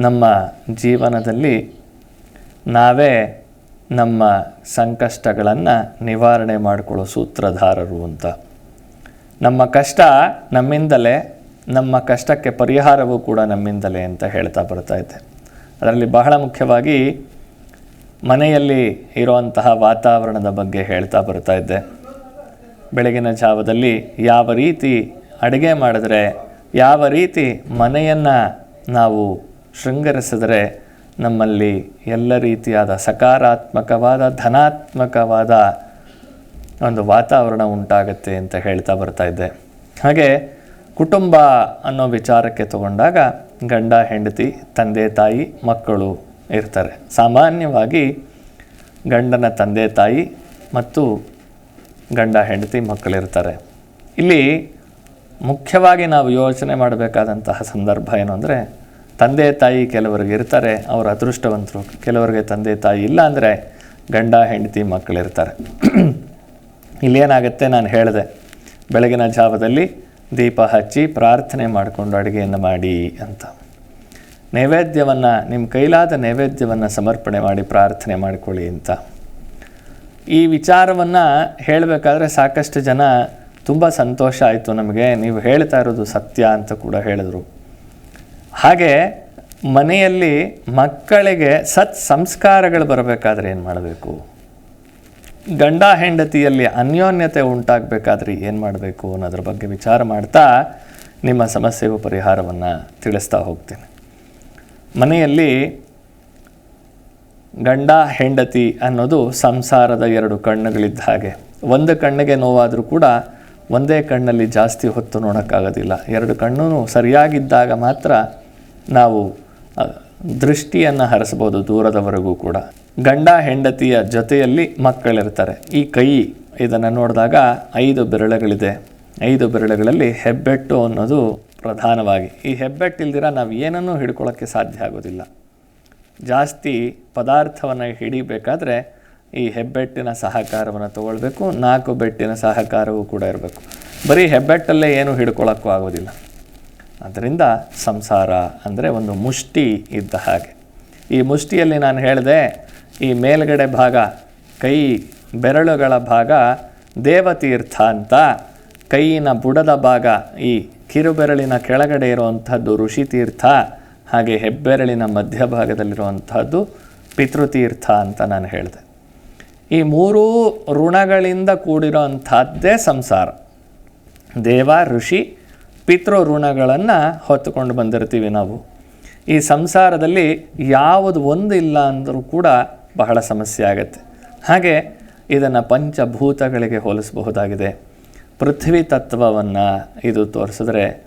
ನಮ್ಮ ಜೀವನದಲ್ಲಿ ನಾವೇ ನಮ್ಮ ಸಂಕಷ್ಟಗಳನ್ನು ನಿವಾರಣೆ ಮಾಡಿಕೊಳ್ಳೋ ಸೂತ್ರಧಾರರು ಅಂತ. ನಮ್ಮ ಕಷ್ಟ ನಮ್ಮಿಂದಲೇ, ನಮ್ಮ ಕಷ್ಟಕ್ಕೆ ಪರಿಹಾರವೂ ಕೂಡ ನಮ್ಮಿಂದಲೇ ಅಂತ ಹೇಳ್ತಾ ಬರ್ತಾ ಇದ್ದೆ ಅದರಲ್ಲಿ ಬಹಳ ಮುಖ್ಯವಾಗಿ ಮನೆಯಲ್ಲಿ ಇರುವಂತಹ ವಾತಾವರಣದ ಬಗ್ಗೆ ಹೇಳ್ತಾ ಬರ್ತಾ ಇದ್ದೆ ಬೆಳಗಿನ ಜಾವದಲ್ಲಿ ಯಾವ ರೀತಿ ಅಡುಗೆ ಮಾಡಿದ್ರೆ, ಯಾವ ರೀತಿ ಮನೆಯನ್ನು ನಾವು ಶೃಂಗರಿಸಿದ್ರೆ ನಮ್ಮಲ್ಲಿ ಎಲ್ಲ ರೀತಿಯಾದ ಸಕಾರಾತ್ಮಕವಾದ, ಧನಾತ್ಮಕವಾದ ಒಂದು ವಾತಾವರಣ ಉಂಟಾಗುತ್ತೆ ಅಂತ ಹೇಳ್ತಾ ಬರ್ತಾ ಇದ್ದೆ. ಹಾಗೆ ಕುಟುಂಬ ಅನ್ನೋ ವಿಚಾರಕ್ಕೆ ತಗೊಂಡಾಗ ಗಂಡ, ಹೆಂಡತಿ, ತಂದೆ, ತಾಯಿ, ಮಕ್ಕಳು ಇರ್ತಾರೆ. ಸಾಮಾನ್ಯವಾಗಿ ಗಂಡನ ತಂದೆ, ತಾಯಿ ಮತ್ತು ಗಂಡ, ಹೆಂಡತಿ ಮಕ್ಕಳಿರ್ತಾರೆ. ಇಲ್ಲಿ ಮುಖ್ಯವಾಗಿ ನಾವು ಯೋಚನೆ ಮಾಡಬೇಕಾದಂತಹ ಸಂದರ್ಭ ಏನು ಅಂದರೆ ತಂದೆ ತಾಯಿ ಕೆಲವರಿಗೆ ಇರ್ತಾರೆ, ಅವರ ಅದೃಷ್ಟವಂತರು ಕೆಲವರಿಗೆ ತಂದೆ ತಾಯಿ ಇಲ್ಲ ಅಂದರೆ ಗಂಡ, ಹೆಂಡತಿ ಮಕ್ಕಳಿರ್ತಾರೆ. ಇಲ್ಲೇನಾಗುತ್ತೆ ನಾನು ಹೇಳಿದೆ, ಬೆಳಗಿನ ಜಾವದಲ್ಲಿ ದೀಪ ಹಚ್ಚಿ ಪ್ರಾರ್ಥನೆ ಮಾಡಿಕೊಂಡು ಅಡುಗೆಯನ್ನು ಮಾಡಿ ಅಂತ. ನೈವೇದ್ಯವನ್ನು ನಿಮ್ಮ ಕೈಲಾದ ನೈವೇದ್ಯವನ್ನು ಸಮರ್ಪಣೆ ಮಾಡಿ ಪ್ರಾರ್ಥನೆ ಮಾಡಿಕೊಳ್ಳಿ ಅಂತ. ಈ ವಿಚಾರವನ್ನು ಹೇಳಬೇಕಾದ್ರೆ ಸಾಕಷ್ಟು ಜನ ತುಂಬ ಸಂತೋಷ ಆಯಿತು ನಮಗೆ. ನೀವು ಹೇಳ್ತಾ ಇರೋದು ಸತ್ಯ ಅಂತ ಕೂಡ ಹೇಳಿದರು. ಹಾಗೆ ಮನೆಯಲ್ಲಿ ಮಕ್ಕಳಿಗೆ ಸತ್ ಸಂಸ್ಕಾರಗಳು ಬರಬೇಕಾದ್ರೆ ಏನು ಮಾಡಬೇಕು? ಗಂಡ ಹೆಂಡತಿಯಲ್ಲಿ ಅನ್ಯೋನ್ಯತೆ ಉಂಟಾಗಬೇಕಾದ್ರೆ ಏನು ಮಾಡಬೇಕು ಅನ್ನೋದ್ರ ಬಗ್ಗೆ ವಿಚಾರ ಮಾಡ್ತಾ ನಿಮ್ಮ ಸಮಸ್ಯೆಗೂ ಪರಿಹಾರವನ್ನು ತಿಳಿಸ್ತಾ ಹೋಗ್ತೀನಿ. ಮನೆಯಲ್ಲಿ ಗಂಡ ಹೆಂಡತಿ ಅನ್ನೋದು ಸಂಸಾರದ ಎರಡು ಕಣ್ಣುಗಳಿದ್ದ ಹಾಗೆ. ಒಂದು ಕಣ್ಣಿಗೆ ನೋವಾದರೂ ಕೂಡ ಒಂದೇ ಕಣ್ಣಲ್ಲಿ ಜಾಸ್ತಿ ಹೊತ್ತು ನೋಡೋಕ್ಕಾಗೋದಿಲ್ಲ. ಎರಡು ಕಣ್ಣು ಸರಿಯಾಗಿದ್ದಾಗ ಮಾತ್ರ ನಾವು ದೃಷ್ಟಿಯನ್ನು ಹರಿಸ್ಬೋದು ದೂರದವರೆಗೂ ಕೂಡ. ಗಂಡ ಹೆಂಡತಿಯ ಜೊತೆಯಲ್ಲಿ ಮಕ್ಕಳಿರ್ತಾರೆ. ಈ ಕೈ ಇದನ್ನು ನೋಡಿದಾಗ ಐದು ಬೆರಳುಗಳಿದೆ. ಐದು ಬೆರಳುಗಳಲ್ಲಿ ಹೆಬ್ಬೆಟ್ಟು ಅನ್ನೋದು ಪ್ರಧಾನವಾಗಿ. ಈ ಹೆಬ್ಬೆಟ್ಟಿಲ್ದಿರ ನಾವು ಏನನ್ನೂ ಹಿಡ್ಕೊಳ್ಳೋಕ್ಕೆ ಸಾಧ್ಯ ಆಗೋದಿಲ್ಲ. ಜಾಸ್ತಿ ಪದಾರ್ಥವನ್ನು ಹಿಡಿಬೇಕಾದ್ರೆ ಈ ಹೆಬ್ಬೆಟ್ಟಿನ ಸಹಕಾರವನ್ನು ತಗೊಳ್ಬೇಕು. ನಾಲ್ಕು ಬೆಟ್ಟಿನ ಸಹಕಾರವೂ ಕೂಡ ಇರಬೇಕು. ಬರೀ ಹೆಬ್ಬೆಟ್ಟಲ್ಲೇ ಏನೂ ಹಿಡ್ಕೊಳ್ಳೋಕ್ಕೂ ಆಗೋದಿಲ್ಲ. ಅದರಿಂದ ಸಂಸಾರ ಅಂದರೆ ಒಂದು ಮುಷ್ಟಿ ಇದ್ದ ಹಾಗೆ. ಈ ಮುಷ್ಟಿಯಲ್ಲಿ ನಾನು ಹೇಳಿದೆ, ಈ ಮೇಲ್ಗಡೆ ಭಾಗ, ಕೈ ಬೆರಳುಗಳ ಭಾಗ, ದೇವತೀರ್ಥ ಅಂತ. ಕೈಯಿನ ಬುಡದ ಭಾಗ, ಈ ಕಿರುಬೆರಳಿನ ಕೆಳಗಡೆ ಇರುವಂಥದ್ದು ಋಷಿತೀರ್ಥ, ಹಾಗೆ ಹೆಬ್ಬೆರಳಿನ ಮಧ್ಯಭಾಗದಲ್ಲಿರುವಂಥದ್ದು ಪಿತೃತೀರ್ಥ ಅಂತ ನಾನು ಹೇಳಿದೆ. ಈ ಮೂರೂ ಋಣಗಳಿಂದ ಕೂಡಿರೋ ಅಂಥದ್ದೇ ಸಂಸಾರ. ದೇವ, ಋಷಿ ಪಿತೃ ಋಣಗಳನ್ನು ಹೊತ್ತುಕೊಂಡು ಬಂದಿರ್ತೀವಿ ನಾವು. ಈ ಸಂಸಾರದಲ್ಲಿ ಯಾವುದು ಒಂದು ಇಲ್ಲ ಅಂದರೂ ಕೂಡ ಬಹಳ ಸಮಸ್ಯೆ ಆಗುತ್ತೆ. ಹಾಗೆ ಇದನ್ನು ಪಂಚಭೂತಗಳಿಗೆ ಹೋಲಿಸಬಹುದಾಗಿದೆ. ಪೃಥ್ವಿ ತತ್ವವನ್ನು ಇದು ತೋರಿಸಿದ್ರೆ,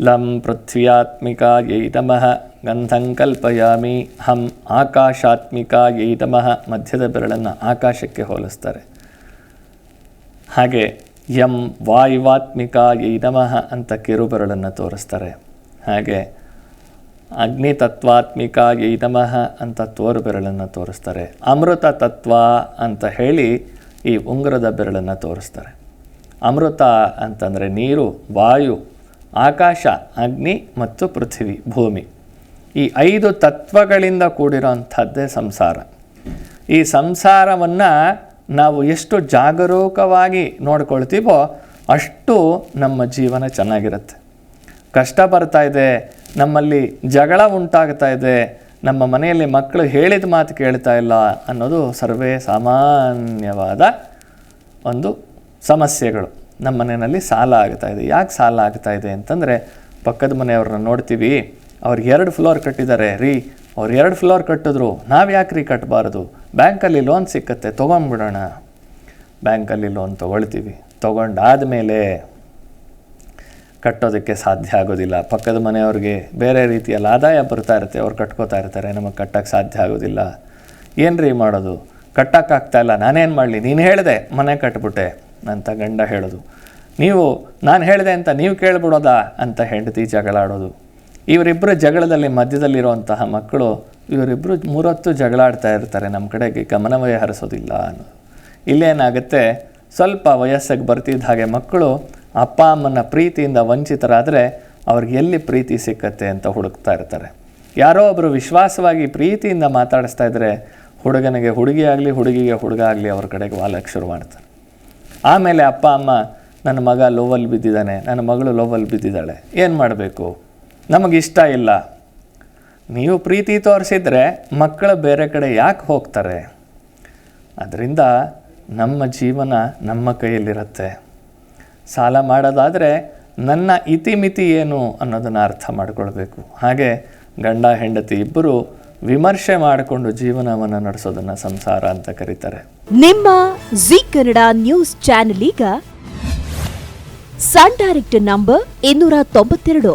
ಲಂ ಪೃಥ್ವಿಯಾತ್ಮಿಕ ಏತಮಃ ಗಂಧಂ ಕಲ್ಪಯಾಮಿ, ಹಂ ಆಕಾಶಾತ್ಮಿಕ ಏತಮಃ ಮಧ್ಯದ ಬೆರಳನ್ನು ಆಕಾಶಕ್ಕೆ ಹೋಲಿಸ್ತಾರೆ. ಹಾಗೆ ಯಂ ವಾಯುವಾತ್ಮಿಕಾಯೈ ನಮಃ ಅಂತ ಕಿರುಬೆರಳನ್ನು ತೋರಿಸ್ತಾರೆ. ಹಾಗೆ ಅಗ್ನಿ ತತ್ವಾತ್ಮಿಕಾಯೈ ನಮಃ ಅಂತ ತೋರು ಬೆರಳನ್ನು ತೋರಿಸ್ತಾರೆ. ಅಮೃತ ತತ್ವ ಅಂತ ಹೇಳಿ ಈ ಉಂಗುರದ ಬೆರಳನ್ನು ತೋರಿಸ್ತಾರೆ. ಅಮೃತ ಅಂತಂದರೆ ನೀರು, ವಾಯು, ಆಕಾಶ, ಅಗ್ನಿ ಮತ್ತು ಪೃಥ್ವಿ, ಭೂಮಿ. ಈ ಐದು ತತ್ವಗಳಿಂದ ಕೂಡಿರೋಂಥದ್ದೇ ಸಂಸಾರ. ಈ ಸಂಸಾರವನ್ನು ನಾವು ಎಷ್ಟು ಜಾಗರೂಕವಾಗಿ ನೋಡ್ಕೊಳ್ತೀವೋ ಅಷ್ಟು ನಮ್ಮ ಜೀವನ ಚೆನ್ನಾಗಿರುತ್ತೆ. ಕಷ್ಟ ಬರ್ತಾ ಇದೆ, ನಮ್ಮಲ್ಲಿ ಜಗಳ ಉಂಟಾಗ್ತಾ ಇದೆ, ನಮ್ಮ ಮನೆಯಲ್ಲಿ ಮಕ್ಕಳು ಹೇಳಿದ ಮಾತು ಕೇಳ್ತಾ ಇಲ್ಲ ಅನ್ನೋದು ಸರ್ವೇ ಸಾಮಾನ್ಯವಾದ ಒಂದು ಸಮಸ್ಯೆಗಳು. ನಮ್ಮ ಮನೆಯಲ್ಲಿ ಸಾಲ ಆಗ್ತಾ ಇದೆ. ಯಾಕೆ ಸಾಲ ಆಗ್ತಾ ಇದೆ ಅಂತಂದರೆ ಪಕ್ಕದ ಮನೆಯವ್ರನ್ನ ನೋಡ್ತೀವಿ. ಅವ್ರಿಗೆ ಎರಡು ಫ್ಲೋರ್ ಕಟ್ಟಿದ್ದಾರೆ. ರೀ ಅವ್ರು ಎರಡು ಫ್ಲೋರ್ ಕಟ್ಟಿದ್ರು. ನಾವು ಯಾಕೆ ರೀ ಕಟ್ಟಬಾರ್ದು ಬ್ಯಾಂಕಲ್ಲಿ ಲೋನ್ ಸಿಕ್ಕತ್ತೆ ತೊಗೊಂಡ್ಬಿಡೋಣ ಬ್ಯಾಂಕಲ್ಲಿ ಲೋನ್ ತೊಗೊಳ್ತೀವಿ. ತೊಗೊಂಡಾದಮೇಲೆ ಕಟ್ಟೋದಕ್ಕೆ ಸಾಧ್ಯ ಆಗೋದಿಲ್ಲ. ಪಕ್ಕದ ಮನೆಯವ್ರಿಗೆ ಬೇರೆ ರೀತಿಯಲ್ಲಿ ಆದಾಯ ಬರ್ತಾ ಇರುತ್ತೆ, ಅವ್ರು ಕಟ್ಕೋತಾ ಇರ್ತಾರೆ, ನಮಗೆ ಕಟ್ಟಕ್ಕೆ ಸಾಧ್ಯ ಆಗೋದಿಲ್ಲ. ಏನು ರೀ ಮಾಡೋದು? ಕಟ್ಟೋಕ್ಕಾಗ್ತಾ ಇಲ್ಲ. ನಾನೇನು ಮಾಡಲಿ? ನೀನು ಹೇಳಿದೆ, ಮನೆ ಕಟ್ಬಿಟ್ಟೆ ಅಂತ ಗಂಡ ಹೇಳೋದು. ನೀವು, ನಾನು ಹೇಳಿದೆ ಅಂತ ನೀವು ಕೇಳ್ಬಿಡೋದಾ? ಅಂತ ಹೆಂಡತಿ ಜಗಳಾಡೋದು. ಇವರಿಬ್ಬರು ಜಗಳದಲ್ಲಿ ಮಧ್ಯದಲ್ಲಿರುವಂತಹ ಮಕ್ಕಳು ಇವರಿಬ್ಬರು ಮೂರೊತ್ತು ಜಗಳಾಡ್ತಾ ಇರ್ತಾರೆ ನಮ್ಮ ಕಡೆಗೆ, ಗಮನವೇ ಹರಿಸೋದಿಲ್ಲ ಅನ್ನೋ. ಇಲ್ಲೇನಾಗುತ್ತೆ ಸ್ವಲ್ಪ ವಯಸ್ಸಿಗೆ ಬರ್ತಿದ್ದ ಹಾಗೆ ಮಕ್ಕಳು ಅಪ್ಪ, ಅಮ್ಮನ ಪ್ರೀತಿಯಿಂದ ವಂಚಿತರಾದರೆ ಅವ್ರಿಗೆ ಎಲ್ಲಿ ಪ್ರೀತಿ ಸಿಕ್ಕತ್ತೆ ಅಂತ ಹುಡುಕ್ತಾ ಇರ್ತಾರೆ. ಯಾರೋ ಒಬ್ಬರು ವಿಶ್ವಾಸವಾಗಿ ಪ್ರೀತಿಯಿಂದ ಮಾತಾಡಿಸ್ತಾ ಇದ್ದರೆ ಹುಡುಗನಿಗೆ ಹುಡುಗಿ ಆಗಲಿ, ಹುಡುಗಿಗೆ ಹುಡುಗ ಆಗಲಿ ಅವ್ರ ಕಡೆಗೆ ವಾಲಕ್ಕೆ ಶುರು ಮಾಡ್ತಾರೆ. ಆಮೇಲೆ ಅಪ್ಪ, ಅಮ್ಮ, ನನ್ನ ಮಗ ಲೋವಲ್ಲಿ ಬಿದ್ದಿದ್ದಾನೆ, ನನ್ನ ಮಗಳು ಲೋವಲ್ಲಿ ಬಿದ್ದಿದ್ದಾಳೆ, ಏನು ಮಾಡಬೇಕು? ನಮಗಿಷ್ಟ ಇಲ್ಲ. ನೀವು ಪ್ರೀತಿ ತೋರಿಸಿದರೆ ಮಕ್ಕಳು ಬೇರೆ ಕಡೆ ಯಾಕೆ ಹೋಗ್ತಾರೆ? ಅದರಿಂದ ನಮ್ಮ ಜೀವನ ನಮ್ಮ ಕೈಯಲ್ಲಿರುತ್ತೆ. ಸಾಲ ಮಾಡೋದಾದರೆ ನನ್ನ ಇತಿಮಿತಿ ಏನು ಅನ್ನೋದನ್ನು ಅರ್ಥ ಮಾಡ್ಕೊಳ್ಬೇಕು. ಹಾಗೆ ಗಂಡ, ಹೆಂಡತಿ ಇಬ್ಬರು ವಿಮರ್ಶೆ ಮಾಡಿಕೊಂಡು ಜೀವನವನ್ನು ನಡೆಸೋದನ್ನು ಸಂಸಾರ ಅಂತ ಕರೀತಾರೆ. ನಿಮ್ಮ ಜಿ ಕನ್ನಡ ನ್ಯೂಸ್ ಚಾನೆಲ್ ಈಗ ಸನ್ ಡೈರೆಕ್ಟ್ ನಂಬರ್ ಇನ್ನೂರ ತೊಂಬತ್ತೆರಡು.